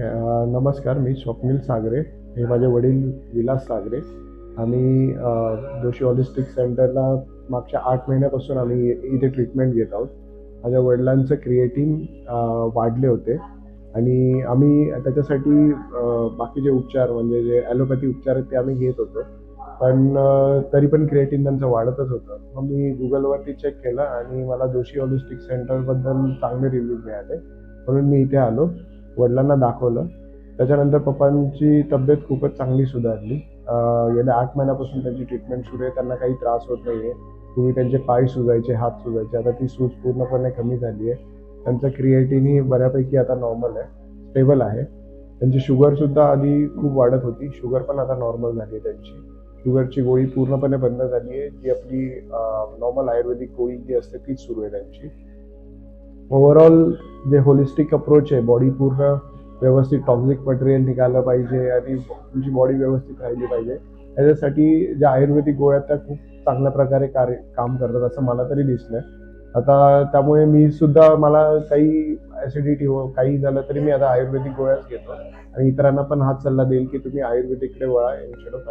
नमस्कार मी स्वप्नील सागरे. हे माझे वडील विलास सागरे. आम्ही जोशी हॉलिस्टिक सेंटरला मागच्या आठ महिन्यापासून आम्ही इथे ट्रीटमेंट घेत आहोत. माझ्या वडिलांचं क्रिएटिन वाढले होते. आणि आम्ही त्याच्यासाठी बाकीचे उपचार म्हणजे जे ॲलोपॅथी उपचार आहेत ते आम्ही घेत होतो. पण तरी पण क्रिएटिन त्यांचं वाढतच होतं. मग मी गुगलवरती चेक केलं आणि मला जोशी हॉलिस्टिक सेंटरबद्दल चांगले रिव्ह्यू मिळाले. म्हणून मी इथे आलो. वडिलांना दाखवलं. त्याच्यानंतर पप्पांची तब्येत खूपच चांगली सुधारली. गेल्या आठ महिन्यापासून त्यांची ट्रीटमेंट सुरू आहे. त्यांना काही त्रास होत नाही आहे पूर्वी त्यांचे पाय सुजायचे हात सुजायचे. आता ती सूज पूर्णपणे कमी झाली आहे. त्यांचं क्रिएटिनही बऱ्यापैकी आता नॉर्मल आहे. स्टेबल आहे. त्यांची शुगरसुद्धा आधी खूप वाढत होती. शुगर पण आता नॉर्मल झाली आहे त्यांची. शुगरची गोळी पूर्णपणे बंद झाली आहे. जी आपली नॉर्मल आयुर्वेदिक गोळी जी असते तीच सुरू आहे त्यांची. ओव्हरऑल जे होलिस्टिक अप्रोच आहे बॉडी पूर्ण व्यवस्थित टॉक्झिक मटेरियल निघालं पाहिजे आणि तुमची बॉडी व्यवस्थित राहिली पाहिजे. त्याच्यासाठी ज्या आयुर्वेदिक गोळ्या आहेत त्या खूप चांगल्या प्रकारे कार्य काम करतात असं मला तरी दिसलंय. आता त्यामुळे मी सुद्धा मला काही ऍसिडिटी हो काही झालं तरी मी आता आयुर्वेदिक गोळ्याच घेतो आणि इतरांना पण हाच सल्ला देईल की तुम्ही आयुर्वेदिककडे वळा इन्स्टेड ऑफ